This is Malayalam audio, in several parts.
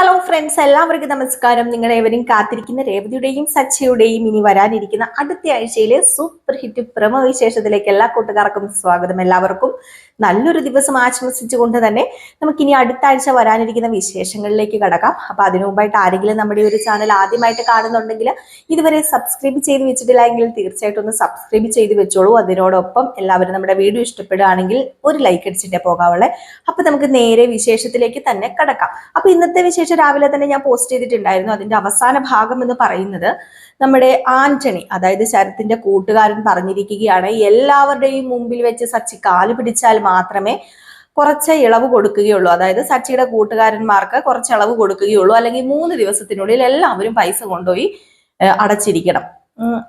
ഹലോ ഫ്രണ്ട്സ് എല്ലാവർക്കും നമസ്കാരം. നിങ്ങൾ ഏവരും കാത്തിരിക്കുന്ന രേവതിയുടെയും സച്ചയുടെയും ഇനി വരാനിരിക്കുന്ന അടുത്ത ആഴ്ചയിലെ സൂപ്പർ ഹിറ്റ് പ്രമോ വിശേഷത്തിലേക്ക് എല്ലാ കൂട്ടുകാർക്കും സ്വാഗതം എല്ലാവർക്കും. നല്ലൊരു ദിവസം ആശംസിച്ചുകൊണ്ട് തന്നെ നമുക്ക് ഇനി അടുത്ത ആഴ്ച വരാനിരിക്കുന്ന വിശേഷങ്ങളിലേക്ക് കടക്കാം. അപ്പൊ അതിനു മുമ്പായിട്ട് ആരെങ്കിലും നമ്മുടെ ഒരു ചാനൽ ആദ്യമായിട്ട് കാണുന്നുണ്ടെങ്കിൽ ഇതുവരെ സബ്സ്ക്രൈബ് ചെയ്ത് വെച്ചിട്ടില്ല എങ്കിൽ തീർച്ചയായിട്ടും ഒന്ന് സബ്സ്ക്രൈബ് ചെയ്ത് വെച്ചോളൂ. അതിനോടൊപ്പം എല്ലാവരും നമ്മുടെ വീഡിയോ ഇഷ്ടപ്പെടുകയാണെങ്കിൽ ഒരു ലൈക്ക് അടിച്ചിട്ടേ പോകാവുള്ളേ. അപ്പൊ നമുക്ക് നേരെ വിശേഷത്തിലേക്ക് തന്നെ കടക്കാം. അപ്പൊ ഇന്നത്തെ വിശേഷം രാവിലെ തന്നെ ഞാൻ പോസ്റ്റ് ചെയ്തിട്ടുണ്ടായിരുന്നു. അതിന്റെ അവസാന ഭാഗം എന്ന് പറയുന്നത് നമ്മുടെ ആന്റണി അതായത് ശരത്തിന്റെ കൂട്ടുകാരൻ പറഞ്ഞിരിക്കുകയാണ് എല്ലാവരുടെയും മുമ്പിൽ വെച്ച് സച്ചി കാൽ പിടിച്ചാൽ മാത്രമേ കുറച്ച് ഇളവ് കൊടുക്കുകയുള്ളൂ. അതായത് സച്ചിയുടെ കൂട്ടുകാരന്മാർക്ക് കുറച്ച് ഇളവ് കൊടുക്കുകയുള്ളൂ. അല്ലെങ്കിൽ മൂന്ന് ദിവസത്തിനുള്ളിൽ എല്ലാവരും പൈസ കൊണ്ടുപോയി അടച്ചിരിക്കണം.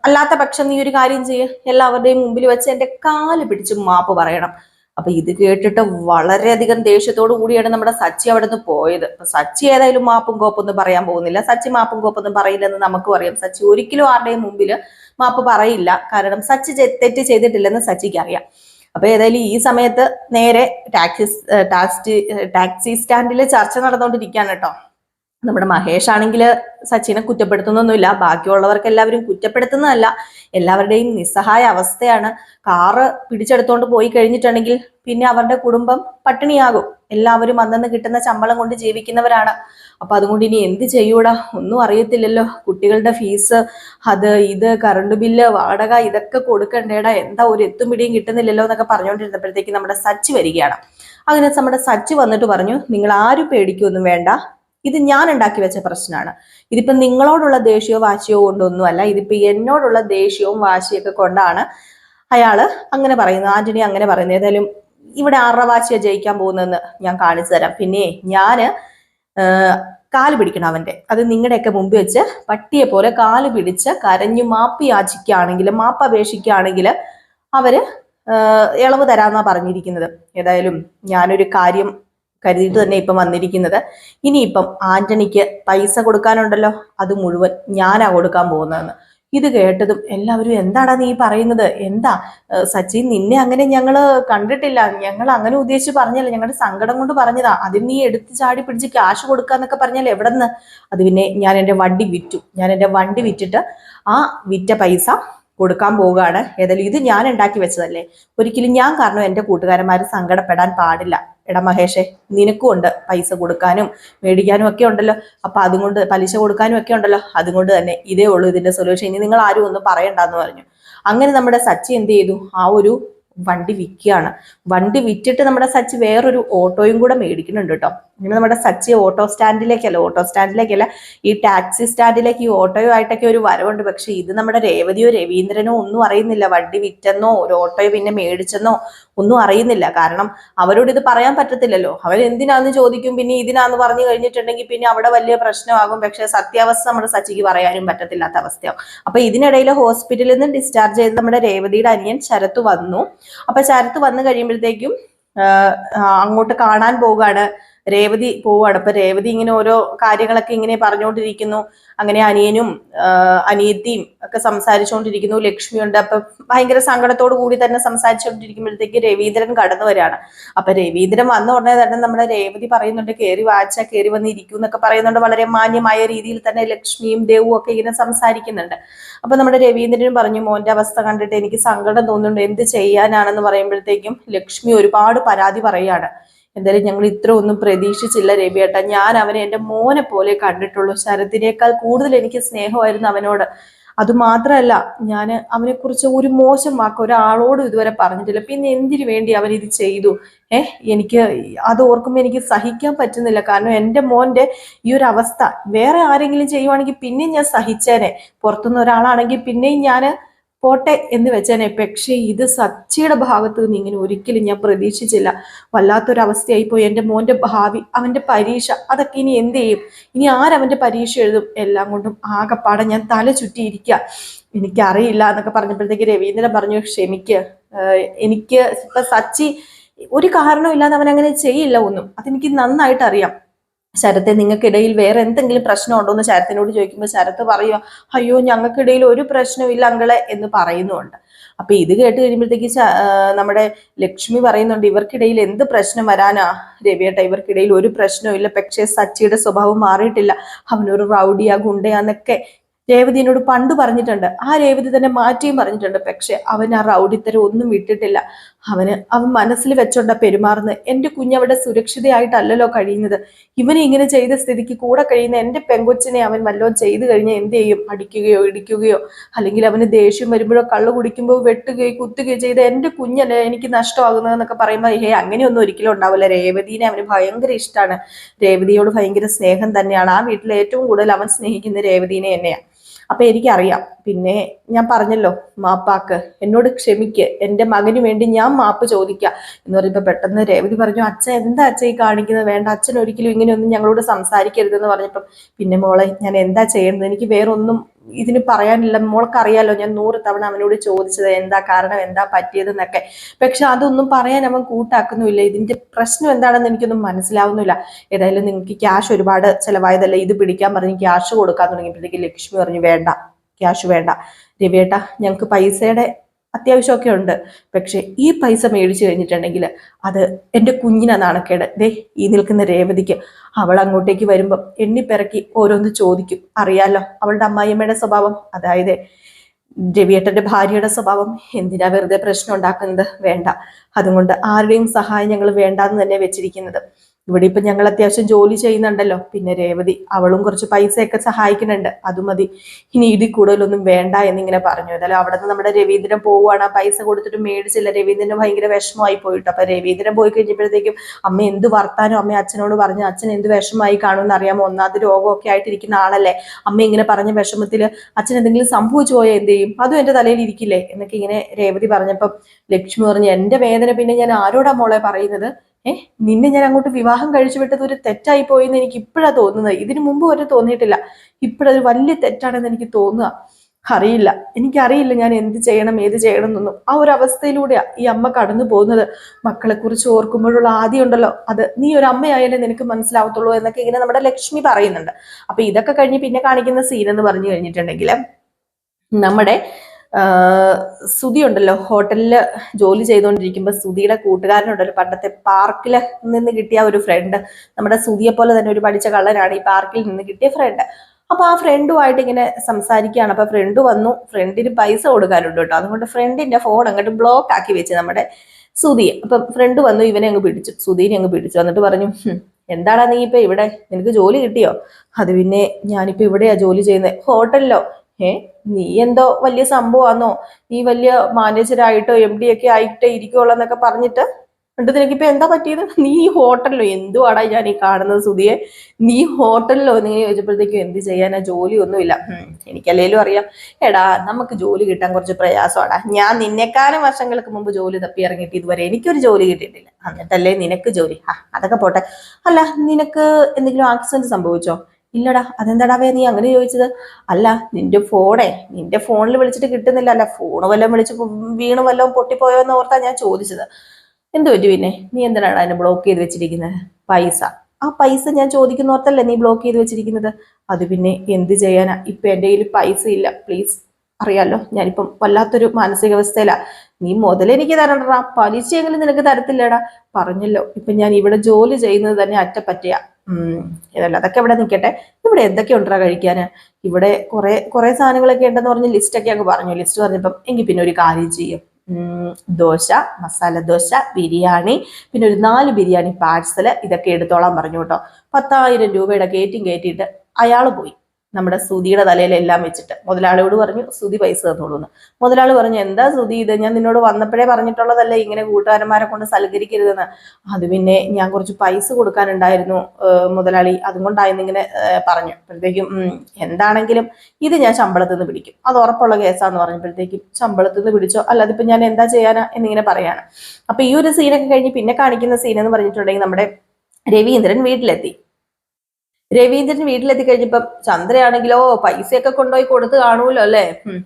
അല്ലാത്ത പക്ഷം നീ ഒരു കാര്യം ചെയ്യ. എല്ലാവരുടെയും മുമ്പിൽ വെച്ച് എന്റെ കാൽ പിടിച്ച് മാപ്പ് പറയണം. അപ്പൊ ഇത് കേട്ടിട്ട് വളരെയധികം ദേഷ്യത്തോടു കൂടിയാണ് നമ്മുടെ സച്ചി അവിടെ നിന്ന് പോയത്. അപ്പൊ സച്ചി ഏതായാലും മാപ്പും കോപ്പൊന്നും പറയാൻ പോകുന്നില്ല. സച്ചി മാപ്പും കോപ്പൊന്നും പറയില്ലെന്ന് നമുക്കും അറിയാം. സച്ചി ഒരിക്കലും ആരുടെയും മുമ്പിൽ മാപ്പ് പറയില്ല. കാരണം സച്ചി തെറ്റ് ചെയ്തിട്ടില്ലെന്ന് സച്ചിക്ക് അറിയാം. അപ്പൊ ഏതായാലും ഈ സമയത്ത് നേരെ ടാക്സി ടാക്സി ടാക്സി സ്റ്റാൻഡിൽ ചർച്ച നടന്നുകൊണ്ടിരിക്കുകയാണ് കേട്ടോ നമ്മുടെ മഹേഷ് ആണെങ്കിൽ സച്ചിനെ കുറ്റപ്പെടുത്തുന്നൊന്നുമില്ല. ബാക്കിയുള്ളവർക്ക് എല്ലാവരും കുറ്റപ്പെടുത്തുന്നതല്ല. എല്ലാവരുടെയും നിസ്സഹായ അവസ്ഥയാണ്. കാറ് പിടിച്ചെടുത്തോണ്ട് പോയി കഴിഞ്ഞിട്ടുണ്ടെങ്കിൽ പിന്നെ അവരുടെ കുടുംബം പട്ടിണിയാകും. എല്ലാവരും അന്നന്ന് കിട്ടുന്ന ശമ്പളം കൊണ്ട് ജീവിക്കുന്നവരാണ്. അപ്പൊ അതുകൊണ്ട് ഇനി എന്ത് ചെയ്യൂടാ? ഒന്നും അറിയത്തില്ലല്ലോ. കുട്ടികളുടെ ഫീസ് അത് ഇത് കറണ്ട് ബില്ല് വാടക ഇതൊക്കെ കൊടുക്കണ്ടേടാ. എന്താ ഒരു എത്തും പിടിയും കിട്ടുന്നില്ലല്ലോ എന്നൊക്കെ പറഞ്ഞുകൊണ്ടിരുന്നപ്പോഴത്തേക്ക് നമ്മുടെ സച്ച് വരികയാണ്. അങ്ങനെ നമ്മുടെ സച്ച് വന്നിട്ട് പറഞ്ഞു നിങ്ങൾ ആരും പേടിക്കൊന്നും വേണ്ട. ഇത് ഞാൻ ഉണ്ടാക്കി വെച്ച പ്രശ്നമാണ്. ഇതിപ്പോ നിങ്ങളോടുള്ള ദേഷ്യമോ വാശിയോ കൊണ്ടൊന്നുമല്ല. ഇതിപ്പോ എന്നോടുള്ള ദേഷ്യവും വാശിയൊക്കെ കൊണ്ടാണ് അയാൾ അങ്ങനെ പറയുന്നത്. ആന്റണി അങ്ങനെ പറയുന്നത്. ഏതായാലും ഇവിടെ ആറര ജയിക്കാൻ പോകുന്നതെന്ന് ഞാൻ കാണിച്ചു തരാം. പിന്നെ ഞാൻ കാൽ പിടിക്കണം അവന്റെ അത് നിങ്ങളുടെയൊക്കെ മുമ്പ് വെച്ച് പട്ടിയെ പോലെ കാൽ പിടിച്ച് കരഞ്ഞു മാപ്പ് യാചിക്കുകയാണെങ്കിൽ മാപ്പ് അപേക്ഷിക്കുകയാണെങ്കിൽ അവർ ഇളവ് തരാമെന്നാണ് പറഞ്ഞിരിക്കുന്നത്. ഏതായാലും ഞാനൊരു കാര്യം കരുതിയിട്ട് തന്നെ ഇപ്പം വന്നിരിക്കുന്നത്. ഇനിയിപ്പം ആന്റണിക്ക് പൈസ കൊടുക്കാനുണ്ടല്ലോ. അത് മുഴുവൻ ഞാനാ കൊടുക്കാൻ പോകുന്നതെന്ന്. ഇത് കേട്ടതും എല്ലാവരും എന്താടാ നീ പറയുന്നത്? എന്താ? സച്ചിൻ നിന്നെ അങ്ങനെ ഞങ്ങൾ കണ്ടിട്ടില്ല. ഞങ്ങൾ അങ്ങനെ ഉദ്ദേശിച്ച് പറഞ്ഞല്ല? ഞങ്ങളുടെ സങ്കടം കൊണ്ട് പറഞ്ഞതാ. അതിന് നീ എടുത്ത് ചാടി പിടിച്ച് ക്യാഷ് കൊടുക്കാന്നൊക്കെ പറഞ്ഞാൽ എവിടെ നിന്ന് അത് പിന്നെ ഞാൻ എന്റെ വണ്ടി വിറ്റു. ഞാൻ എന്റെ വണ്ടി വിറ്റിട്ട് ആ വിറ്റ പൈസ കൊടുക്കാൻ പോവുകയാണ്. ഏതായാലും ഇത് ഞാൻ ഉണ്ടാക്കി വെച്ചതല്ലേ. ഒരിക്കലും ഞാൻ കാരണം എന്റെ കൂട്ടുകാരന്മാർ സങ്കടപ്പെടാൻ പാടില്ല. എടാ മഹേഷേ നിനക്കും ഉണ്ട് പൈസ കൊടുക്കാനും മേടിക്കാനും ഒക്കെ ഉണ്ടല്ലോ. അപ്പൊ അതുകൊണ്ട് പലിശ കൊടുക്കാനും ഒക്കെ ഉണ്ടല്ലോ. അതുകൊണ്ട് തന്നെ ഇതേ ഉള്ളൂ ഇതിന്റെ സൊല്യൂഷൻ ഇനി നിങ്ങൾ ആരും ഒന്നും പറയണ്ടെന്ന് പറഞ്ഞു. അങ്ങനെ നമ്മുടെ സച്ചി എന്ത് ചെയ്തു? ആ ഒരു വണ്ടി വിൽക്കുകയാണ് വണ്ടി വിറ്റിട്ട് നമ്മുടെ സച്ചി വേറൊരു ഓട്ടോയും കൂടെ മേടിക്കുന്നുണ്ട് കേട്ടോ. ഇങ്ങനെ നമ്മുടെ സച്ചി ഓട്ടോ സ്റ്റാൻഡിലേക്കല്ല ഓട്ടോ സ്റ്റാൻഡിലേക്കല്ല. ഈ ടാക്സി സ്റ്റാൻഡിലേക്ക് ഈ ഓട്ടോയോ ആയിട്ടൊക്കെ ഒരു വരവുണ്ട്. പക്ഷെ ഇത് നമ്മുടെ രേവതിയോ രവീന്ദ്രനോ ഒന്നും അറിയുന്നില്ല. വണ്ടി വിറ്റെന്നോ ഒരു ഓട്ടോയോ പിന്നെ മേടിച്ചെന്നോ ഒന്നും അറിയുന്നില്ല. കാരണം അവരോട് ഇത് പറയാൻ പറ്റത്തില്ലല്ലോ. അവർ എന്തിനാന്ന് ചോദിക്കും പിന്നെ ഇതിനാന്ന് പറഞ്ഞു കഴിഞ്ഞിട്ടുണ്ടെങ്കിൽ പിന്നെ അവിടെ വലിയ പ്രശ്നമാകും. പക്ഷെ സത്യാവസ്ഥ നമ്മുടെ സച്ചിക്ക് പറയാനും പറ്റത്തില്ലാത്ത അവസ്ഥയാവും. അപ്പൊ ഇതിനിടയിൽ ഹോസ്പിറ്റലിൽ നിന്ന് ഡിസ്ചാർജ് ചെയ്ത് നമ്മുടെ രേവതിയുടെ അനിയൻ ശരത്ത് വന്നു. അപ്പൊ ശരത്ത് വന്നു കഴിയുമ്പോഴത്തേക്കും അങ്ങോട്ട് കാണാൻ പോവുകയാണ് രേവതി പോവാണ്. അപ്പൊ രേവതി ഇങ്ങനെ ഓരോ കാര്യങ്ങളൊക്കെ ഇങ്ങനെ പറഞ്ഞുകൊണ്ടിരിക്കുന്നു അങ്ങനെ അനിയനും അനിയത്തിയും ഒക്കെ സംസാരിച്ചുകൊണ്ടിരിക്കുന്നു ലക്ഷ്മിയുണ്ട്. അപ്പൊ ഭയങ്കര സങ്കടത്തോടു കൂടി തന്നെ സംസാരിച്ചുകൊണ്ടിരിക്കുമ്പോഴത്തേക്ക് രവീന്ദ്രൻ കടന്നു വരികയാണ് അപ്പൊ രവീന്ദ്രൻ വന്ന ഉടനെ തന്നെ നമ്മുടെ രേവതി പറയുന്നുണ്ട് കയറി വാച്ച കയറി വന്നിരിക്കും എന്നൊക്കെ പറയുന്നുണ്ട്. വളരെ മാന്യമായ രീതിയിൽ തന്നെ ലക്ഷ്മിയും ദേവും ഒക്കെ ഇങ്ങനെ സംസാരിക്കുന്നുണ്ട്. അപ്പൊ നമ്മുടെ രവീന്ദ്രനും പറഞ്ഞു മോന്റെ അവസ്ഥ കണ്ടിട്ട് എനിക്ക് സങ്കടം തോന്നുന്നുണ്ട്. എന്ത് ചെയ്യാനാണെന്ന് പറയുമ്പോഴത്തേക്കും ലക്ഷ്മി ഒരുപാട് പരാതി പറയാണ് എന്തായാലും ഞങ്ങൾ ഇത്ര ഒന്നും പ്രതീക്ഷിച്ചില്ല രവിയേട്ട. ഞാൻ അവനെ എന്റെ മോനെ പോലെ കണ്ടിട്ടുള്ളൂ. ശരത്തിനേക്കാൾ കൂടുതൽ എനിക്ക് സ്നേഹമായിരുന്നു അവനോട്. അത് മാത്രമല്ല ഞാൻ അവനെ കുറിച്ച് ഒരു മോശം വാക്ക് ഒരാളോടും ഇതുവരെ പറഞ്ഞിട്ടില്ല. പിന്നെ എന്തിനു വേണ്ടി അവൻ ഇത് ചെയ്തു? ഏഹ് എനിക്ക് അത് ഓർക്കുമ്പോൾ എനിക്ക് സഹിക്കാൻ പറ്റുന്നില്ല. കാരണം എന്റെ മോന്റെ ഈ ഒരു അവസ്ഥ. വേറെ ആരെങ്കിലും ചെയ്യുവാണെങ്കിൽ പിന്നെയും ഞാൻ സഹിച്ചേനെ. പുറത്തുനിന്ന് ഒരാളാണെങ്കിൽ പിന്നെയും ഞാൻ പോട്ടെ എന്ന് വെച്ചേനെ. പക്ഷേ ഇത് സച്ചിയുടെ ഭാഗത്ത് നിന്ന് ഇങ്ങനെ ഒരിക്കലും ഞാൻ പ്രതീക്ഷിച്ചില്ല. വല്ലാത്തൊരവസ്ഥയായി പോയി എന്റെ മോന്റെ ഭാവി അവന്റെ പരീക്ഷ അതൊക്കെ ഇനി എന്ത് ചെയ്യും? ഇനി ആരവന്റെ പരീക്ഷ എഴുതും? എല്ലാം കൊണ്ടും ആകെപ്പാടെ ഞാൻ തല ചുറ്റിയിരിക്കുക എനിക്കറിയില്ല എന്നൊക്കെ പറഞ്ഞപ്പോഴത്തേക്ക് രവീന്ദ്രൻ പറഞ്ഞു ക്ഷമിക്ക്. എനിക്ക് ഇപ്പം സച്ചി ഒരു കാരണമില്ലാതെ അവൻ അങ്ങനെ ചെയ്യില്ല ഒന്നും. അതെനിക്ക് നന്നായിട്ട് അറിയാം ശരത്തെ നിങ്ങൾക്കിടയിൽ വേറെ എന്തെങ്കിലും പ്രശ്നം ഉണ്ടോ എന്ന് ശരത്തിനോട് ചോദിക്കുമ്പോൾ ശരത്ത് പറയുക അയ്യോ ഞങ്ങൾക്കിടയിൽ ഒരു പ്രശ്നമില്ല അങ്കളെ എന്ന് പറയുന്നുണ്ട്. അപ്പൊ ഇത് കേട്ട് കഴിയുമ്പോഴത്തേക്ക് നമ്മുടെ ലക്ഷ്മി പറയുന്നുണ്ട് ഇവർക്കിടയിൽ എന്ത് പ്രശ്നം വരാനാ രവിയേട്ട? ഇവർക്കിടയിൽ ഒരു പ്രശ്നവും ഇല്ല. പക്ഷേ സച്ചിയുടെ സ്വഭാവം മാറിയിട്ടില്ല. അവനൊരു റൗഡിയാ ഗുണ്ടയാന്നൊക്കെ രേവതിനോട് പണ്ട് പറഞ്ഞിട്ടുണ്ട്. ആ രേവതി തന്നെ മാറ്റിയും പറഞ്ഞിട്ടുണ്ട്. പക്ഷെ അവൻ ആ റൗഡിത്തരം ഒന്നും വിട്ടിട്ടില്ല. അവന് അവൻ മനസ്സിൽ വെച്ചോണ്ട പെരുമാറുന്നത്. എന്റെ കുഞ്ഞവിടെ സുരക്ഷിതയായിട്ടല്ലല്ലോ കഴിയുന്നത്. ഇവനെ ഇങ്ങനെ ചെയ്ത സ്ഥിതിക്ക് കൂടെ കഴിയുന്ന എന്റെ പെങ്കൊച്ചിനെ അവൻ വല്ലതും ചെയ്തു കഴിഞ്ഞാൽ എന്ത് ചെയ്യും? അടിക്കുകയോ ഇടിക്കുകയോ അല്ലെങ്കിൽ അവന് ദേഷ്യം വരുമ്പോഴോ കള്ളു കുടിക്കുമ്പോൾ വെട്ടുകയോ കുത്തുകയോ ചെയ്ത എന്റെ കുഞ്ഞല്ലേ എനിക്ക് നഷ്ടമാകുന്നതെന്നൊക്കെ പറയുമ്പോൾ ഹേ അങ്ങനെയൊന്നും ഒരിക്കലും ഉണ്ടാവില്ല. രേവതിനെ അവന് ഭയങ്കര ഇഷ്ടമാണ്. രേവതിയോട് ഭയങ്കര സ്നേഹം തന്നെയാണ്. ആ വീട്ടിൽ ഏറ്റവും കൂടുതൽ അവൻ സ്നേഹിക്കുന്ന രേവതിനെ തന്നെയാണ്. അപ്പൊ എനിക്കറിയാം പിന്നെ ഞാൻ പറഞ്ഞല്ലോ മാപ്പാക്ക് എന്നോട് ക്ഷമിക്ക് എന്റെ മകന് വേണ്ടി ഞാൻ മാപ്പ് ചോദിക്കാം. എന്ന് പറയുമ്പോൾ പെട്ടെന്ന് രേവതി പറഞ്ഞു അച്ഛൻ എന്താ അച്ഛൻ ഈ കാണിക്കുന്നത്? വേണ്ട അച്ഛൻ ഒരിക്കലും ഇങ്ങനെയൊന്നും ഞങ്ങളോട് സംസാരിക്കരുതെന്ന് പറഞ്ഞപ്പം പിന്നെ മോളെ ഞാൻ എന്താ ചെയ്യേണ്ടത്? എനിക്ക് വേറൊന്നും ഇതിന് പറയാനില്ല. മോൾക്കറിയാലോ ഞാൻ നൂറ് തവണ അവനോട് ചോദിച്ചത് എന്താ കാരണം എന്താ പറ്റിയതെന്നൊക്കെ. പക്ഷെ അതൊന്നും പറയാൻ അവൻ കൂട്ടാക്കുന്നുമില്ല. ഇതിന്റെ പ്രശ്നം എന്താണെന്ന് എനിക്കൊന്നും മനസ്സിലാവുന്നില്ല. ഏതായാലും നിങ്ങൾക്ക് ക്യാഷ് ഒരുപാട് ചിലവായതല്ലേ? ഇത് പിടിക്കാൻ പറഞ്ഞ് ക്യാഷ് കൊടുക്കാൻ തുടങ്ങിയപ്പോഴത്തേക്ക് ലക്ഷ്മി പറഞ്ഞു വേണ്ട ക്യാഷ് വേണ്ട. രവിയേട്ട ഞങ്ങൾക്ക് പൈസയുടെ അത്യാവശ്യമൊക്കെ ഉണ്ട്. പക്ഷേ ഈ പൈസ മേടിച്ചു കഴിഞ്ഞിട്ടുണ്ടെങ്കിൽ അത് എന്റെ കുഞ്ഞിനെ നാണക്കേട്. ദേ ഈ നിൽക്കുന്ന രേവതിക്ക് അവൾ അങ്ങോട്ടേക്ക് വരുമ്പം എണ്ണിപ്പിറക്കി ഓരോന്ന് ചോദിക്കും. അറിയാലോ അവളുടെ അമ്മായിയമ്മയുടെ സ്വഭാവം? അതായത് രവിയേട്ടന്റെ ഭാര്യയുടെ സ്വഭാവം? എന്തിനാ വെറുതെ പ്രശ്നം ഉണ്ടാക്കുന്നത്? വേണ്ട. അതുകൊണ്ട് ആരുടെയും സഹായം ഞങ്ങൾ വേണ്ടാന്ന് തന്നെ വെച്ചിരിക്കുന്നത്. ഇവിടെ ഇപ്പൊ ഞങ്ങൾ അത്യാവശ്യം ജോലി ചെയ്യുന്നുണ്ടല്ലോ. പിന്നെ രേവതി അവളും കുറച്ച് പൈസയൊക്കെ സഹായിക്കുന്നുണ്ട്. അത് മതി. ഇനി ഇതിൽ കൂടുതലൊന്നും വേണ്ട എന്നിങ്ങനെ പറഞ്ഞു. അതായത് അവിടെ നിന്ന് നമ്മുടെ രവീന്ദ്രൻ പോവുകയാണ്. പൈസ കൊടുത്തിട്ട് മേടിച്ചില്ല. രവീന്ദ്രൻ ഭയങ്കര വിഷമമായി പോയിട്ട്. അപ്പൊ രവീന്ദ്രൻ പോയി കഴിഞ്ഞപ്പോഴത്തേക്കും അമ്മ എന്ത് വർത്താനോ അമ്മ അച്ഛനോട് പറഞ്ഞു. അച്ഛൻ എന്ത് വിഷമമായി കാണുമെന്ന് അറിയാമോ? ഒന്നാമത് രോഗമൊക്കെ ആയിട്ടിരിക്കുന്ന ആളല്ലേ? അമ്മ ഇങ്ങനെ പറഞ്ഞ വിഷമത്തിൽ അച്ഛൻ എന്തെങ്കിലും സംഭവിച്ചു പോയാൽ എന്ത് ചെയ്യും? അതും എന്റെ തലയിൽ ഇരിക്കില്ലേ? എന്നൊക്കെ ഇങ്ങനെ രേവതി പറഞ്ഞപ്പം ലക്ഷ്മി പറഞ്ഞു എന്റെ വേദന പിന്നെ ഞാൻ ആരോടാ മോളെ പറയുന്നത്? ഏ നിന്നെ ഞാൻ അങ്ങോട്ട് വിവാഹം കഴിച്ചു വിട്ടത് ഒരു തെറ്റായി പോയെന്ന് എനിക്ക് ഇപ്പോഴാ തോന്നുന്നത്. ഇതിനു മുമ്പ് വരെ തോന്നിയിട്ടില്ല. ഇപ്പോഴത് വലിയ തെറ്റാണെന്ന് എനിക്ക് തോന്നുക. അറിയില്ല. എനിക്കറിയില്ല ഞാൻ എന്ത് ചെയ്യണം ഏത് ചെയ്യണം എന്നൊന്നും. ആ ഒരു അവസ്ഥയിലൂടെയാ ഈ അമ്മ കടന്നു പോകുന്നത്. മക്കളെ കുറിച്ച് ഓർക്കുമ്പോഴുള്ള ആദ്യം ഉണ്ടല്ലോ അത് നീ ഒരു അമ്മയായാലേ നിനക്ക് മനസ്സിലാവത്തുള്ളൂ എന്നൊക്കെ ഇങ്ങനെ നമ്മുടെ ലക്ഷ്മി പറയുന്നുണ്ട്. അപ്പൊ ഇതൊക്കെ കഴിഞ്ഞ് പിന്നെ കാണിക്കുന്ന സീൻ എന്ന് പറഞ്ഞു കഴിഞ്ഞിട്ടുണ്ടെങ്കിൽ നമ്മുടെ സുധി ഉണ്ടല്ലോ ഹോട്ടലിൽ ജോലി ചെയ്തുകൊണ്ടിരിക്കുമ്പോൾ സുതിയുടെ കൂട്ടുകാരനുണ്ടല്ലോ പണ്ടത്തെ പാർക്കിൽ നിന്ന് കിട്ടിയ ഒരു ഫ്രണ്ട് നമ്മുടെ സുതിയെ പോലെ തന്നെ ഒരു പഠിച്ച കള്ളനാണ് ഈ പാർക്കിൽ നിന്ന് കിട്ടിയ ഫ്രണ്ട് അപ്പൊ ആ ഫ്രണ്ടുമായിട്ട് ഇങ്ങനെ സംസാരിക്കുകയാണ്. അപ്പൊ ഫ്രണ്ട് വന്നു ഫ്രണ്ടിന് പൈസ കൊടുക്കാനുണ്ട് കേട്ടോ. അതുകൊണ്ട് ഫ്രണ്ടിന്റെ ഫോൺ അങ്ങോട്ട് ബ്ലോക്ക് ആക്കി വെച്ച് നമ്മുടെ സുതിയെ അപ്പൊ ഫ്രണ്ട് വന്നു ഇവനെ അങ്ങ് പിടിച്ചു. സുധീനെ അങ്ങ് പിടിച്ചു. എന്നിട്ട് പറഞ്ഞു "ഹും, എന്താടാ നീ ഇപ്പൊ ഇവിടെ? നിനക്ക് ജോലി കിട്ടിയോ? അത് പിന്നെ ഞാനിപ്പോ ഇവിടെയാ ജോലി ചെയ്യുന്നത് ഹോട്ടലിലോ? ഏ? നീ എന്തോ വലിയ സംഭവമാണോ നീ വലിയ മാനേജരായിട്ടോ എം ഡി ഒക്കെ ആയിട്ടോ ഇരിക്കുള്ളൂ എന്നൊക്കെ പറഞ്ഞിട്ട് എന്നിട്ട് നിനക്കിപ്പോ എന്താ പറ്റിയത്? നീ ഈ ഹോട്ടലിലോ? എന്തുവാടാ ഞാൻ ഈ കാണുന്നത് സുധിയെ? നീ ഹോട്ടലിലോ? നീ ചോദിച്ചപ്പോഴത്തേക്കും എന്ത് ചെയ്യാനാ? ജോലി ഒന്നുമില്ല എനിക്കല്ലേലും അറിയാം. എടാ നമുക്ക് ജോലി കിട്ടാൻ കുറച്ച് പ്രയാസമാടാ ഞാൻ നിന്നെക്കാനും വർഷങ്ങൾക്ക് മുമ്പ് ജോലി തപ്പി ഇറങ്ങിയിട്ട് ഇതുവരെ എനിക്കൊരു ജോലി കിട്ടിയിട്ടില്ല. എന്നിട്ടല്ലേ നിനക്ക് ജോലി? ആ അതൊക്കെ പോട്ടെ. അല്ല നിനക്ക് എന്തെങ്കിലും ആക്സിഡന്റ് സംഭവിച്ചോ? ഇല്ലടാ അതെന്താടാവേ നീ അങ്ങനെ ചോദിച്ചത്? അല്ല നിന്റെ ഫോണേ നിന്റെ ഫോണിൽ വിളിച്ചിട്ട് കിട്ടുന്നില്ല അല്ല ഫോൺ വല്ലതും വിളിച്ച് വീണ് വല്ലതും പൊട്ടിപ്പോയോ എന്ന് ഓർത്താ ഞാൻ ചോദിച്ചത്. എന്ത് പറ്റി പിന്നെ? നീ എന്തിനാണ് അതിനെ ബ്ലോക്ക് ചെയ്ത് വെച്ചിരിക്കുന്നത് പൈസ. ആ പൈസ ഞാൻ ചോദിക്കുന്ന ഓർത്തല്ലേ നീ ബ്ലോക്ക് ചെയ്ത് വെച്ചിരിക്കുന്നത്? അത് പിന്നെ എന്ത് ചെയ്യാനാ? ഇപ്പൊ എന്റെ കയ്യിൽ പൈസ ഇല്ല. പ്ലീസ് അറിയാലോ ഞാനിപ്പം വല്ലാത്തൊരു മാനസികാവസ്ഥയിലാ. നീ മുതലെനിക്ക് തരണ്ടാ പലിശയെങ്കിലും നിനക്ക് തരത്തില്ലടാ. പറഞ്ഞല്ലോ ഇപ്പൊ ഞാൻ ഇവിടെ ജോലി ചെയ്യുന്നത് തന്നെ അറ്റപ്പറ്റയാ. ഇതല്ല അതൊക്കെ ഇവിടെ നിൽക്കട്ടെ. ഇവിടെ എന്തൊക്കെ ഉണ്ടാ കഴിക്കാന്? ഇവിടെ കുറെ കുറെ സാധനങ്ങളൊക്കെ ഉണ്ടെന്ന് പറഞ്ഞ് ലിസ്റ്റ് ഒക്കെ അങ്ങ് പറഞ്ഞു. ലിസ്റ്റ് പറഞ്ഞപ്പം എങ്കിൽ പിന്നെ ഒരു കാര്യം ചെയ്യും. ദോശ മസാല ദോശ ബിരിയാണി പിന്നെ ഒരു നാല് ബിരിയാണി പാഴ്സൽ ഇതൊക്കെ എടുത്തോളാൻ പറഞ്ഞു കേട്ടോ. പത്തായിരം രൂപയുടെ കയറ്റിയും കയറ്റിയിട്ട് അയാൾ പോയി. നമ്മുടെ സുതിയുടെ തലയിലെല്ലാം വെച്ചിട്ട്. മുതലാളിയോട് പറഞ്ഞു സുതി പൈസ തന്നോളൂ എന്ന്. മുതലാളി പറഞ്ഞു എന്താ സുതി ഇത്? ഞാൻ നിന്നോട് വന്നപ്പോഴേ പറഞ്ഞിട്ടുള്ളതല്ലേ ഇങ്ങനെ കൂട്ടുകാരന്മാരെ കൊണ്ട് സൽക്കരിക്കരുതെന്ന്. അത് പിന്നെ ഞാൻ കുറച്ച് പൈസ കൊടുക്കാനുണ്ടായിരുന്നു മുതലാളി. അതുകൊണ്ടായിരുന്നു ഇങ്ങനെ പറഞ്ഞു. അപ്പോഴത്തേക്കും എന്താണെങ്കിലും ഇത് ഞാൻ ശമ്പളത്തിൽ നിന്ന് പിടിക്കും. അത് ഉറപ്പുള്ള കേസാന്ന് പറഞ്ഞപ്പോഴത്തേക്കും ശമ്പളത്തിൽ നിന്ന് പിടിച്ചോ? അല്ലാതെ ഇപ്പൊ ഞാൻ എന്താ ചെയ്യാനാ? എന്നിങ്ങനെ പറയാണ്. അപ്പൊ ഈ ഒരു സീനൊക്കെ കഴിഞ്ഞ് പിന്നെ കാണിക്കുന്ന സീൻ എന്ന് പറഞ്ഞിട്ടുണ്ടെങ്കിൽ നമ്മുടെ രവീന്ദ്രൻ വീട്ടിലെത്തി. രവീന്ദ്രൻ വീട്ടിലെത്തി കഴിഞ്ഞപ്പം ചന്ദ്രയാണെങ്കിലോ പൈസയൊക്കെ കൊണ്ടുപോയി കൊടുത്ത് കാണുമല്ലോ അല്ലേ?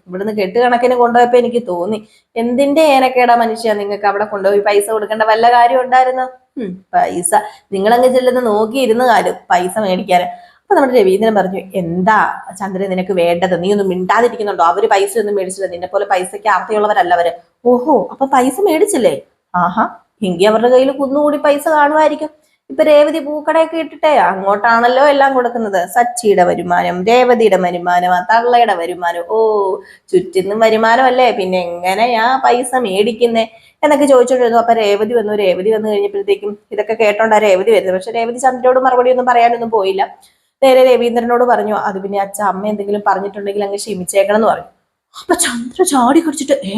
ഇവിടുന്ന് കെട്ട് കണക്കിന് കൊണ്ടുപോയപ്പോ എനിക്ക് തോന്നി. എന്തിന്റെ ഏനക്കേടാ മനുഷ്യ നിങ്ങൾക്ക് അവിടെ കൊണ്ടുപോയി പൈസ കൊടുക്കേണ്ട വല്ല കാര്യം ഉണ്ടായിരുന്നു? പൈസ. നിങ്ങളങ്ങ് ചെല്ലുന്ന നോക്കിയിരുന്ന കാര്യം പൈസ മേടിക്കാൻ. അപ്പൊ നമ്മുടെ രവീന്ദ്രൻ പറഞ്ഞു എന്താ ചന്ദ്രൻ നിനക്ക് വേണ്ടത്? നീ ഒന്നും മിണ്ടാതിരിക്കുന്നുണ്ടോ? അവർ പൈസ ഒന്നും മേടിച്ചില്ല. നിന്നെ പോലെ പൈസയ്ക്ക് ആർത്തിയുള്ളവരല്ല അവർ. ഓഹോ അപ്പൊ പൈസ മേടിച്ചില്ലേ? ആഹാ എങ്കിൽ അവരുടെ കയ്യിൽ കുന്നുകൂടി പൈസ കാണുമായിരിക്കും. ഇപ്പൊ രേവതി പൂക്കടയൊക്കെ ഇട്ടിട്ടേ അങ്ങോട്ടാണല്ലോ എല്ലാം കൊടുക്കുന്നത്. സച്ചിയുടെ വരുമാനം രേവതിയുടെ വരുമാനം തള്ളയുടെ വരുമാനം. ഓ ചുറ്റിനും വരുമാനമല്ലേ? പിന്നെ എങ്ങനെയാ പൈസ മേടിക്കുന്നേ എന്നൊക്കെ ചോദിച്ചോണ്ടിരുന്നു. അപ്പൊ രേവതി വന്നു. രേവതി വന്നു കഴിഞ്ഞപ്പോഴത്തേക്കും ഇതൊക്കെ കേട്ടോണ്ടാ രേവതി വരുന്നത് പക്ഷെ രേവതി ചന്ദ്രനോട് മറുപടി ഒന്നും പറയാനൊന്നും പോയില്ല. നേരെ രവീന്ദ്രനോട് പറഞ്ഞു അത് പിന്നെ അച്ഛ അമ്മ എന്തെങ്കിലും പറഞ്ഞിട്ടുണ്ടെങ്കിൽ അങ്ങ് ക്ഷമിച്ചേക്കണം എന്ന് പറഞ്ഞു. അപ്പൊ ചന്ദ്ര ചാടി കുടിച്ചിട്ട് ഏ?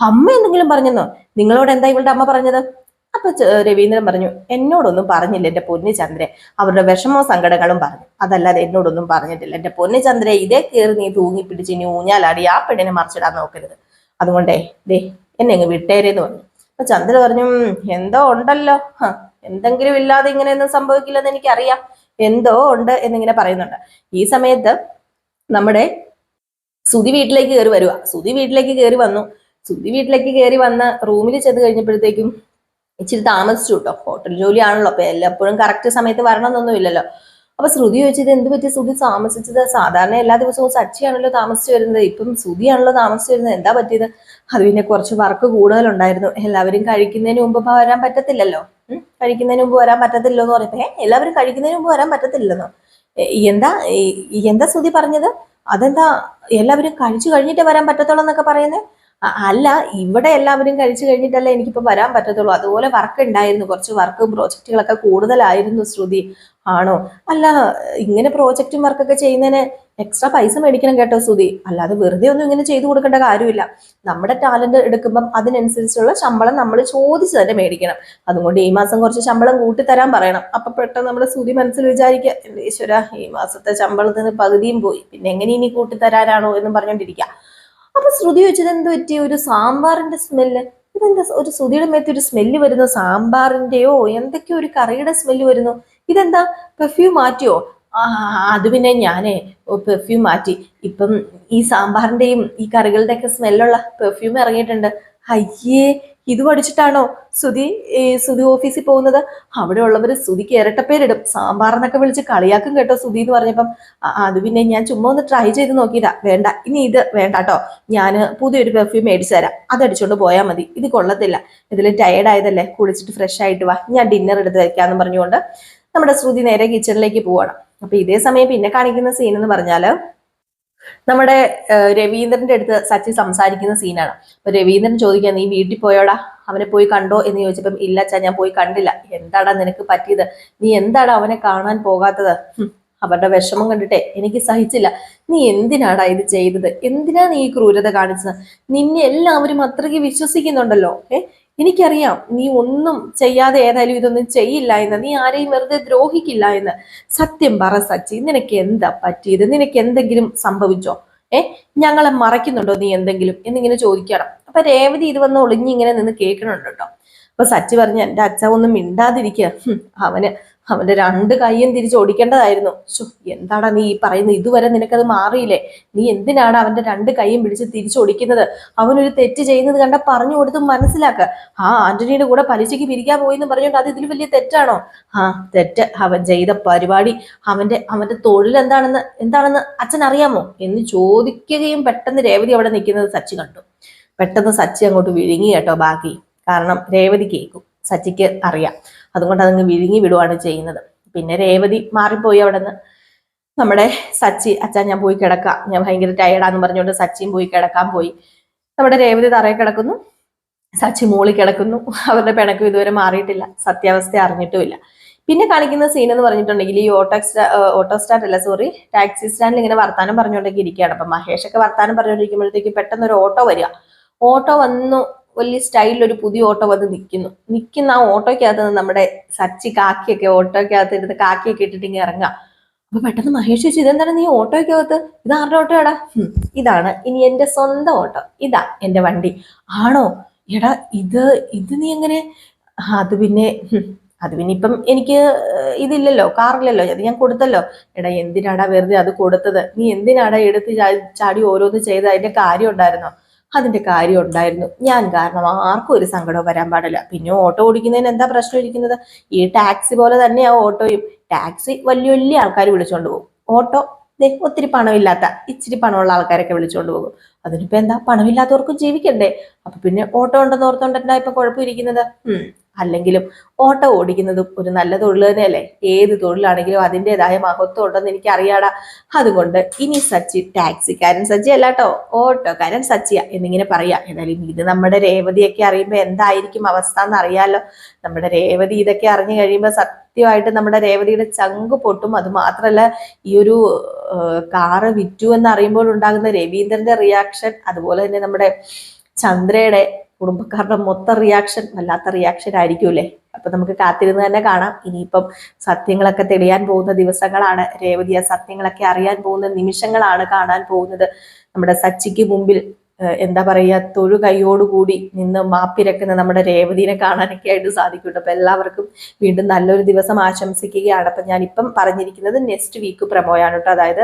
അമ്മ എന്തെങ്കിലും പറഞ്ഞെന്നോ? നിങ്ങളോട് എന്താ ഇവളുടെ അമ്മ പറഞ്ഞത്? അപ്പൊ രവീന്ദ്രൻ പറഞ്ഞു എന്നോടൊന്നും പറഞ്ഞില്ല എന്റെ പൊന്നി ചന്ദ്രെ അവരുടെ വിഷമവും സങ്കടങ്ങളും പറഞ്ഞു. അതല്ലാതെ എന്നോടൊന്നും പറഞ്ഞിട്ടില്ല. എന്റെ പൊന്നി ചന്ദ്രെ ഇതേ കയറി നീ തൂങ്ങി പിടിച്ച് ഇനി ഊഞ്ഞാലാടി ആ പെണ്ണിനെ മറിച്ചിടാൻ നോക്കരുത്. അതുകൊണ്ടേ ദേ എന്നെ അങ്ങ് വിട്ടേരെന്ന് പറഞ്ഞു. അപ്പൊ ചന്ദ്ര പറഞ്ഞു എന്തോ ഉണ്ടല്ലോ. എന്തെങ്കിലും ഇല്ലാതെ ഇങ്ങനെയൊന്നും സംഭവിക്കില്ലെന്ന് എനിക്കറിയാം. എന്തോ ഉണ്ട് എന്നിങ്ങനെ പറയുന്നുണ്ട്. ഈ സമയത്ത് നമ്മുടെ സുതി വീട്ടിലേക്ക് കയറി വരുക. സുതി വീട്ടിലേക്ക് കയറി വന്നു. സുതി വീട്ടിലേക്ക് കയറി വന്ന റൂമിൽ ചെന്ന് കഴിഞ്ഞപ്പോഴത്തേക്കും ഇച്ചിരി താമസിച്ചു കേട്ടോ ഹോട്ടൽ ജോലിയാണല്ലോ അപ്പൊ എല്ലാപ്പോഴും കറക്റ്റ് സമയത്ത് വരണമെന്നൊന്നും ഇല്ലല്ലോ. അപ്പൊ ശ്രുതി ചോദിച്ചത് എന്ത് പറ്റി ശ്രുതി താമസിച്ചത്? സാധാരണ എല്ലാ ദിവസവും സച്ചിയാണല്ലോ താമസിച്ചു വരുന്നത്. ഇപ്പം ശ്രുതിയാണല്ലോ താമസിച്ചു വരുന്നത്. എന്താ പറ്റിയത്? അത് പിന്നെ കുറച്ച് വർക്ക് കൂടുതലുണ്ടായിരുന്നു. എല്ലാവരും കഴിക്കുന്നതിന് മുമ്പ് വരാൻ പറ്റത്തില്ലല്ലോ. കഴിക്കുന്നതിന് മുമ്പ് വരാൻ പറ്റത്തില്ലോ എന്ന് പറഞ്ഞപ്പോ എല്ലാവരും കഴിക്കുന്നതിന് മുമ്പ് വരാൻ പറ്റത്തില്ലെന്നോ? എന്താ എന്താ ശ്രുതി പറഞ്ഞത്? അതെന്താ എല്ലാവരും കഴിച്ചു കഴിഞ്ഞിട്ട് വരാൻ പറ്റത്തുള്ളൂ എന്നൊക്കെ പറയുന്നത് അല്ല ഇവിടെ എല്ലാവരും കഴിച്ചു കഴിഞ്ഞിട്ടല്ലേ എനിക്കിപ്പോ വരാൻ പറ്റത്തുള്ളൂ. അതുപോലെ വർക്ക് ഉണ്ടായിരുന്നു. കുറച്ച് വർക്കും പ്രോജക്റ്റുകളൊക്കെ കൂടുതലായിരുന്നു ശ്രുതി. ആണോ? അല്ല ഇങ്ങനെ പ്രോജക്റ്റും വർക്കൊക്കെ ചെയ്യുന്നതിന് എക്സ്ട്രാ പൈസ മേടിക്കണം കേട്ടോ ശ്രുതി. അല്ലാതെ വെറുതെ ഒന്നും ഇങ്ങനെ ചെയ്തു കൊടുക്കേണ്ട കാര്യമില്ല. നമ്മുടെ ടാലന്റ് എടുക്കുമ്പം അതിനനുസരിച്ചുള്ള ശമ്പളം നമ്മൾ ചോദിച്ചു തന്നെ മേടിക്കണം. അതുകൊണ്ട് ഈ മാസം കുറച്ച് ശമ്പളം കൂട്ടി തരാൻ പറയണം. അപ്പൊ പെട്ടെന്ന് നമ്മുടെ ശ്രുതി മനസ്സിൽ വിചാരിക്കുക "എന്റെ ഈശ്വര ഈ മാസത്തെ ശമ്പളത്തിന് പകുതിയും പോയി. പിന്നെ എങ്ങനെ ഇനി കൂട്ടി തരാനാണോ എന്ന് പറഞ്ഞോണ്ടിരിക്കുക അപ്പൊ ശ്രുതി ചോദിച്ചത് എന്ത് പറ്റി? ഒരു സാമ്പാറിന്റെ സ്മെല്ല് ഇതെന്താ? ഒരു ശ്രുതിയുടെ മേത്ത് ഒരു സ്മെല്ല് വരുന്നു. സാമ്പാറിന്റെയോ എന്തൊക്കെയോ ഒരു കറിയുടെ സ്മെല്ല് വരുന്നു. ഇതെന്താ? പെർഫ്യൂം മാറ്റിയോ? ആ അത് പിന്നെ ഞാനേ പെർഫ്യൂം മാറ്റി. ഇപ്പം ഈ സാമ്പാറിന്റെയും ഈ കറികളുടെയൊക്കെ സ്മെല്ലുള്ള പെർഫ്യൂം ഇറങ്ങിയിട്ടുണ്ട്. അയ്യേ ഇത് പഠിച്ചിട്ടാണോ? സുധി സുധി ഓഫീസിൽ പോകുന്നത്? അവിടെ ഉള്ളവർ സുധിക്ക് ഇരട്ടപ്പേരിടും. സാമ്പാർ എന്നൊക്കെ വിളിച്ച് കളിയാക്കും കേട്ടോ സുധി എന്ന് പറഞ്ഞപ്പം. "ആ, അത് പിന്നെ ഞാൻ ചുമ്മാ ഒന്ന് ട്രൈ ചെയ്ത് നോക്കിയതാ. വേണ്ട ഇനി ഇത് വേണ്ട കേട്ടോ ഞാൻ പുതിയൊരു പെർഫ്യൂം മേടിച്ചു തരാം. അതടിച്ചുകൊണ്ട് പോയാൽ മതി. ഇത് കൊള്ളത്തില്ല. ഇതിൽ ടയേർഡ് ആയതല്ലേ? കുളിച്ചിട്ട് ഫ്രഷ് ആയിട്ട് വാ. ഞാൻ ഡിന്നർ എടുത്ത് വയ്ക്കാമെന്ന് പറഞ്ഞുകൊണ്ട് നമ്മുടെ ശ്രുതി നേരെ കിച്ചണിലേക്ക് പോവാണ്. അപ്പൊ ഇതേ സമയം പിന്നെ കാണിക്കുന്ന സീൻ എന്ന് പറഞ്ഞാൽ നമ്മുടെ രവീന്ദ്രന്റെ അടുത്ത് സച്ചി സംസാരിക്കുന്ന സീനാണ്. അപ്പൊ രവീന്ദ്രൻ ചോദിക്കാൻ നീ വീട്ടിൽ പോയോടാ? അവനെ പോയി കണ്ടോ? എന്ന് ചോദിച്ചപ്പം ഇല്ല അച്ഛാ ഞാൻ പോയി കണ്ടില്ല. എന്താടാ നിനക്ക് പറ്റിയത്? നീ എന്താടാ അവനെ കാണാൻ പോകാത്തത്? അവരുടെ വിഷമം കണ്ടിട്ടെ എനിക്ക് സഹിച്ചില്ല. നീ എന്തിനാടാ ഇത് ചെയ്തത്? എന്തിനാ നീ ഈ ക്രൂരത കാണിച്ചത്? നിന്നെ എല്ലാവരും അത്രയ്ക്ക് വിശ്വസിക്കുന്നുണ്ടല്ലോ ഏ? എനിക്കറിയാം നീ ഒന്നും ചെയ്യാതെ ഏതായാലും ഇതൊന്നും ചെയ്യില്ല എന്ന്. നീ ആരെയും വെറുതെ ദ്രോഹിക്കില്ല എന്ന്. സത്യം പറ സച്ചി നിനക്ക് എന്താ പറ്റിയത്? നിനക്ക് എന്തെങ്കിലും സംഭവിച്ചോ? ഏ? ഞങ്ങളെ മറയ്ക്കുന്നുണ്ടോ നീ എന്തെങ്കിലും? എന്നിങ്ങനെ ചോദിക്കണം അപ്പൊ രേവതി ഇത് വന്ന് ഒളിഞ്ഞിങ്ങനെ നിന്ന് കേൾക്കണുണ്ട് കേട്ടോ. അപ്പൊ സച്ചി പറഞ്ഞു എന്റെ അച്ഛ ഒന്നും മിണ്ടാതിരിക്കുക. അവന് അവന്റെ രണ്ട് കൈയും തിരിച്ച് ഓടിക്കേണ്ടതായിരുന്നു. ശോ എന്താടാ നീ പറയുന്നത്? ഇതുവരെ നിനക്കത് മാറിയില്ലേ? നീ എന്തിനാണ് അവന്റെ രണ്ട് കൈയും പിടിച്ച് തിരിച്ചൊടിക്കുന്നത് അവനൊരു തെറ്റ് ചെയ്യുന്നത് കണ്ട പറഞ്ഞു കൊടുത്ത് മനസ്സിലാക്ക. ആ ആന്റണിയുടെ കൂടെ പലിശയ്ക്ക് പിരിക്കാൻ പോയി എന്ന് പറഞ്ഞുകൊണ്ട് അത് ഇതിൽ വലിയ തെറ്റാണോ? ആ തെറ്റ് അവൻ ചെയ്ത പരിപാടി അവന്റെ അവന്റെ തൊഴിൽ എന്താണെന്ന് എന്താണെന്ന് അച്ഛൻ അറിയാമോ? എന്ന് ചോദിക്കുകയും പെട്ടെന്ന് രേവതി അവിടെ നിൽക്കുന്നത് സച്ചി കണ്ടു. പെട്ടെന്ന് സച്ചി അങ്ങോട്ട് വിഴുങ്ങി കേട്ടോ ബാക്കി. കാരണം രേവതി കേൾക്കും. സച്ചിക്ക് അറിയാം. അതുകൊണ്ട് അതങ്ങ് വിഴുങ്ങി വിടുവാണ് ചെയ്യുന്നത്. പിന്നെ രേവതി മാറിപ്പോയി അവിടെ നിന്ന് നമ്മുടെ സച്ചി അച്ഛാ ഞാൻ പോയി കിടക്കാം. ഞാൻ ഭയങ്കര ടയർഡാന്ന് പറഞ്ഞുകൊണ്ട് സച്ചിയും പോയി കിടക്കാൻ പോയി. നമ്മുടെ രേവതി തറയിൽ കിടക്കുന്നു. സച്ചി മൂളി കിടക്കുന്നു. അവരുടെ പിണക്കും ഇതുവരെ മാറിയിട്ടില്ല. സത്യാവസ്ഥ അറിഞ്ഞിട്ടുമില്ല. പിന്നെ കാണിക്കുന്ന സീൻ എന്ന് പറഞ്ഞിട്ടുണ്ടെങ്കിൽ ഈ ഓട്ടോ ഓട്ടോ സ്റ്റാൻഡ് അല്ല? സോറി ടാക്സി സ്റ്റാൻഡിൽ ഇങ്ങനെ വർത്താനം പറഞ്ഞുകൊണ്ടൊക്കെ ഇരിക്കുകയാണ്. അപ്പൊ മഹേഷ് ഒക്കെ വർത്താനം പറഞ്ഞുകൊണ്ടിരിക്കുമ്പോഴത്തേക്ക് പെട്ടെന്ന് ഒരു ഓട്ടോ വരിക. ഓട്ടോ വന്നു വലിയ സ്റ്റൈലിൽ ഒരു പുതിയ ഓട്ടോ വന്ന് നിൽക്കുന്നു നിൽക്കുന്ന ആ ഓട്ടോയ്ക്കകത്ത് നിന്ന് നമ്മുടെ സച്ചി കാക്കിയൊക്കെ ഓട്ടോയ്ക്കകത്ത് ഇരുന്ന് കാക്കിയൊക്കെ ഇട്ടിട്ട് ഇങ്ങനെ ഇറങ്ങാം അപ്പൊ പെട്ടെന്ന് മഹേഷ് ചോദിച്ചു ഇതെന്താണ് നീ ഓട്ടോയ്ക്കകത്ത്? ഇത് ആരുടെ ഓട്ടോയാടാ "ഹും, ഇതാണ്. ഇനി എന്റെ സ്വന്തം ഓട്ടോ. ഇതാ എന്റെ വണ്ടി. ആണോ? എടാ ഇത് ഇത് നീ എങ്ങനെ? "ആ, അത് പിന്നെ അത് പിന്നെ ഇപ്പം എനിക്ക് ഇതില്ലല്ലോ കാറില്ലല്ലോ അത് ഞാൻ കൊടുത്തല്ലോ. എടാ എന്തിനാടാ വെറുതെ അത് കൊടുത്തത്? നീ എന്തിനാടാ എടുത്ത് ചാടി ഓരോന്ന് ചെയ്ത് അതിന്റെ കാര്യം ഉണ്ടായിരുന്നോ? അതിന്റെ കാര്യം ഉണ്ടായിരുന്നു. ഞാൻ കാരണം ആർക്കും ഒരു സങ്കടവും വരാൻ പാടില്ല. പിന്നെ ഓട്ടോ ഓടിക്കുന്നതിന് എന്താ പ്രശ്നം ഇരിക്കുന്നത്? ഈ ടാക്സി പോലെ തന്നെ ആ ഓട്ടോയും. ടാക്സി വലിയ വലിയ ആൾക്കാർ വിളിച്ചുകൊണ്ട് പോകും. ഓട്ടോ ഒത്തിരി പണമില്ലാത്ത ഇച്ചിരി പണമുള്ള ആൾക്കാരൊക്കെ വിളിച്ചുകൊണ്ട് പോകും. അതിനിപ്പോ എന്താ? പണമില്ലാത്തവർക്കും ജീവിക്കണ്ടേ? അപ്പൊ പിന്നെ ഓട്ടോ ഉണ്ടെന്ന് ഓർത്തോണ്ടെന്താ ഇപ്പൊ കുഴപ്പമിരിക്കുന്നത് അല്ലെങ്കിലും ഓട്ടോ ഓടിക്കുന്നതും ഒരു നല്ല തൊഴിൽ തന്നെയല്ലേ? ഏത് തൊഴിലാണെങ്കിലും അതിന്റെതായ മഹത്വം ഉണ്ടെന്ന് എനിക്ക് അറിയാടാ അതുകൊണ്ട് ഇനി സച്ചി ടാക്സിക്കാരൻ സച്ചി അല്ല കേട്ടോ ഓട്ടോക്കാരൻ സച്ചിയ എന്നിങ്ങനെ പറയാ. എന്നാലും ഇത് നമ്മുടെ രേവതിയൊക്കെ അറിയുമ്പോൾ എന്തായിരിക്കും അവസ്ഥ എന്ന് അറിയാലോ. നമ്മുടെ രേവതി ഇതൊക്കെ അറിഞ്ഞു കഴിയുമ്പോൾ സത്യമായിട്ട് നമ്മുടെ രേവതിയുടെ ചങ്ക് പൊട്ടും. അത് മാത്രമല്ല ഈ ഒരു കാറ് വിറ്റു എന്നറിയുമ്പോൾ ഉണ്ടാകുന്ന രവീന്ദ്രന്റെ റിയാക്ഷൻ അതുപോലെ തന്നെ നമ്മുടെ ചന്ദ്രയുടെ കുടുംബക്കാരുടെ മൊത്തം റിയാക്ഷൻ വല്ലാത്ത റിയാക്ഷൻ ആയിരിക്കൂലേ അപ്പൊ നമുക്ക് കാത്തിരുന്ന് തന്നെ കാണാം. ഇനിയിപ്പം സത്യങ്ങളൊക്കെ തെളിയാൻ പോകുന്ന ദിവസങ്ങളാണ്. രേവതി ആ സത്യങ്ങളൊക്കെ അറിയാൻ പോകുന്ന നിമിഷങ്ങളാണ് കാണാൻ പോകുന്നത്. നമ്മുടെ സച്ചിക്ക് മുമ്പിൽ എന്താ പറയുക തൊഴു കൈയോടുകൂടി നിന്ന് മാപ്പിരക്കുന്ന നമ്മുടെ രേവതിനെ കാണാനൊക്കെ ആയിട്ട് സാധിക്കും അപ്പൊ എല്ലാവർക്കും വീണ്ടും നല്ലൊരു ദിവസം ആശംസിക്കുകയാണ്. അപ്പൊ ഞാനിപ്പം പറഞ്ഞിരിക്കുന്നത് നെക്സ്റ്റ് വീക്ക് പ്രമോയാണ് കേട്ടോ. അതായത്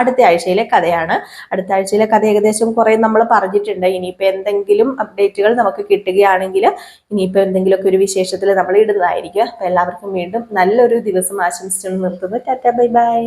അടുത്ത ആഴ്ചയിലെ കഥയാണ്. അടുത്ത ആഴ്ചയിലെ കഥ ഏകദേശം കുറേ നമ്മൾ പറഞ്ഞിട്ടുണ്ട്. ഇനിയിപ്പോൾ എന്തെങ്കിലും അപ്ഡേറ്റുകൾ നമുക്ക് കിട്ടുകയാണെങ്കിൽ ഇനിയിപ്പോൾ എന്തെങ്കിലുമൊക്കെ ഒരു വിശേഷത്തിൽ നമ്മൾ ഇടുന്നതായിരിക്കും. അപ്പൊ എല്ലാവർക്കും വീണ്ടും നല്ലൊരു ദിവസം ആശംസിച്ചു നിർത്തുന്നു. Tata bye bye.